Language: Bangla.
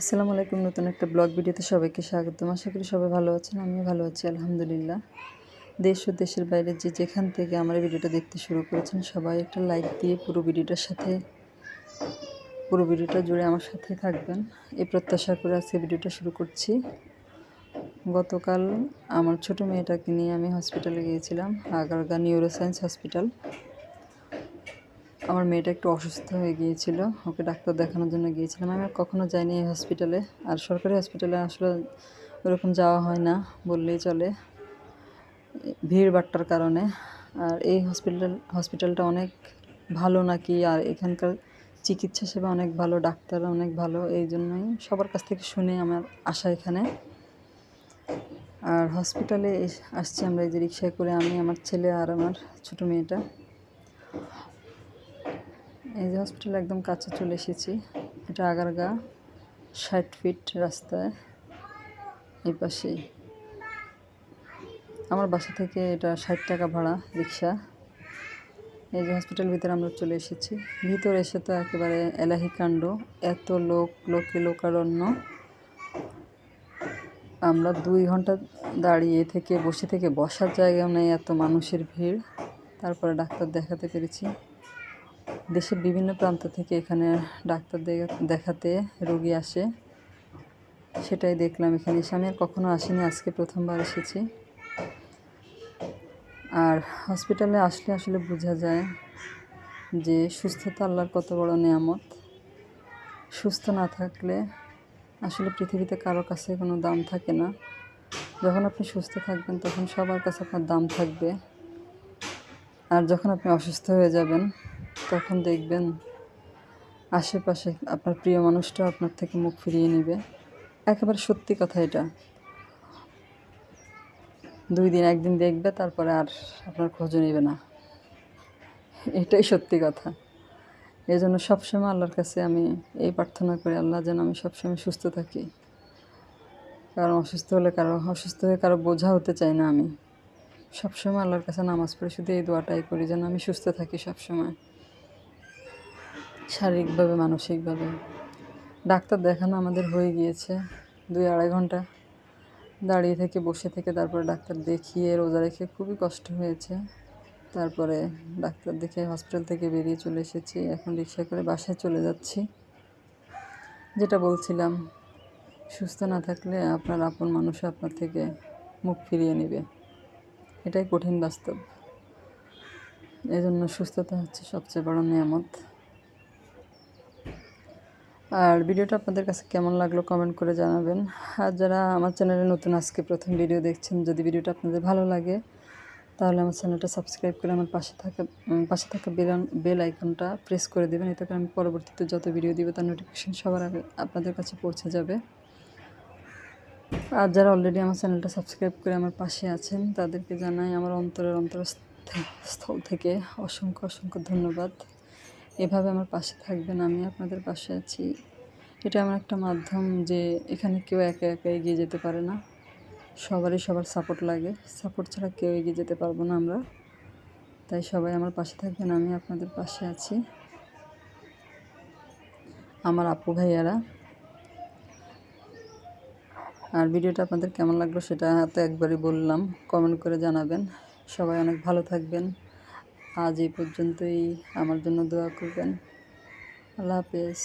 আসসালামু আলাইকুম, নতুন একটা ব্লগ ভিডিওতে সবাইকে স্বাগতম। আশা করি সবাই ভালো আছেন, আমিও ভালো আছি, আলহামদুলিল্লাহ। দেশ ও দেশের বাইরে যে যেখান থেকে আমার ভিডিওটা দেখতে শুরু করেছেন, সবাই একটা লাইক দিয়ে পুরো ভিডিওটার সাথে, পুরো ভিডিওটা জুড়ে আমার সাথে থাকবেন। এই প্রত্যাশা করে আজকে ভিডিওটা শুরু করছি। গতকাল আমার ছোট মেয়েটাকে নিয়ে আমি হসপিটালে গিয়েছিলাম, আগারগা নিউরোসায়েন্স হসপিটাল আমার মেয়েটা একটু অসুস্থ হয়ে গিয়েছিল। ওকে ডাক্তার দেখানোর জন্য গিয়েছিলাম। আমি আর কখনো যাইনি এই হসপিটালে আর সরকারি হসপিটালে আসলে ওরকম যাওয়া হয় না, বললেই চলে। ভিড় বাট্টার কারণে। আর এই হসপিটাল হসপিটালটা অনেক ভালো নাকি? আর এখানকার চিকিৎসা সেবা অনেক ভালো ডাক্তার অনেক ভালো, এই জন্যই সবার কাছ থেকে শুনে আমার আশা এখানে। আর হসপিটালে আসছি আমরা এই যে রিক্সায় করে আমি, আমার ছেলে আর আমার ছোটো মেয়েটা। এই যে হসপিটাল একদম কাছে চলে এসেছি। এটা আগারগা, ষাট ফিট রাস্তায়, এই পাশেই। আমার বাসা থেকে এটা ষাট টাকা ভাড়া রিক্সা। এই যে হসপিটাল ভিতরে আমরা চলে এসেছি। ভিতরে এসে তো একেবারে এলাহি কাণ্ড। এত লোক, লোকে লোকারণ্য। আমরা দুই ঘণ্টা দাঁড়িয়ে থেকে, বসে থেকে বসার জায়গা নেই, এত মানুষের ভিড়। তারপরে ডাক্তার দেখাতে পেরেছি। দেশের বিভিন্ন প্রান্ত থেকে এখানে ডাক্তার দেখাতে রোগী আসে। সেটাই দেখলাম এখানে এসে। আমি আর কখনো আসিনি, আজকে প্রথমবার এসেছি। আর হসপিটালে আসলে আসলে বোঝা যায় যে সুস্থতা আল্লাহর কত বড় নেয়ামত। সুস্থ না থাকলে আসলে পৃথিবীতে কারও কাছে কোনো দাম থাকে না। যখন আপনি সুস্থ থাকবেন, তখন সবার কাছে আপনার দাম থাকবে। আর যখন আপনি অসুস্থ হয়ে যাবেন তখন দেখবেন আশেপাশে আপনার প্রিয় মানুষটাও আপনার থেকে মুখ ফিরিয়ে নেবে। একেবারে সত্যি কথা এটা। দুই দিন, একদিন দেখবে, তারপরে আর আপনার খোঁজও নেবে না। এটাই সত্যি কথা। এই জন্য সবসময় আল্লাহর কাছে আমি এই প্রার্থনা করি, আল্লাহ যেন আমি সবসময় সুস্থ থাকি। কারণ অসুস্থ হলে কারও, অসুস্থ হয়ে কারও বোঝা হতে চাই না আমি। সবসময় আল্লাহর কাছে নামাজ পড়ে শুধু এই দোয়াটাই করি, যেন আমি সুস্থ থাকি সবসময়। শারীরিকভাবে, মানসিকভাবে। ডাক্তার দেখানো আমাদের হয়ে গিয়েছে দুই আড়াই ঘণ্টা। দাঁড়িয়ে থেকে, বসে থেকে তারপরে ডাক্তার দেখিয়ে রোজা রেখে খুবই কষ্ট হয়েছে। তারপরে ডাক্তার দেখে হসপিটাল থেকে বেরিয়ে চলে এসেছি। এখন রিক্সা করে বাসায় চলে যাচ্ছি। যেটা বলছিলাম, সুস্থ না থাকলে আপনার আপন মানুষ আপনার থেকে মুখ ফিরিয়ে নেবে। এটাই কঠিন বাস্তব। এই জন্য সুস্থতা হচ্ছে সবচেয়ে বড় নিয়ামত। আর ভিডিওটা আপনাদের কাছে কেমন লাগল কমেন্ট করে জানাবেন। আর যারা আমার চ্যানেলে নতুন, আজকে প্রথম ভিডিও দেখছেন, যদি ভিডিওটা আপনাদের ভালো লাগে, তাহলে আমার চ্যানেলটা সাবস্ক্রাইব করে আমার পাশে থাকা পাশে থাকা বেল বেল আইকনটা প্রেস করে দেবেন। এতে করে আমি পরবর্তীতে যত ভিডিও দিব, তার নোটিফিকেশন সবার আগে আপনাদের কাছে পৌঁছে যাবে। আর যারা অলরেডি আমার চ্যানেলটা সাবস্ক্রাইব করে আমার পাশে আছেন, তাদেরকে জানাই আমার অন্তরের অন্তর স্থল থেকে অসংখ্য অসংখ্য ধন্যবাদ। এভাবে আমার পাশে থাকবেন, আমি আপনাদের পাশে আছি। এটা আমার একটা মাধ্যম যে এখানে কেউ একা একা এগিয়ে যেতে পারে না। সবারই সবার সাপোর্ট লাগে। সাপোর্ট ছাড়া কেউ এগিয়ে যেতে পারব না আমরা। তাই সবাই আমার পাশে থাকবেন, আমি আপনাদের পাশে আছি। আমার আপু ভাইয়ারা। আর ভিডিওটা আপনাদের কেমন লাগল সেটা তো একবারই বললাম। কমেন্ট করে জানাবেন। সবাই অনেক ভালো থাকবেন। আজ এই পর্যন্তই। আমার জন্য দোয়া করবেন। আল্লাহ হাফেজ।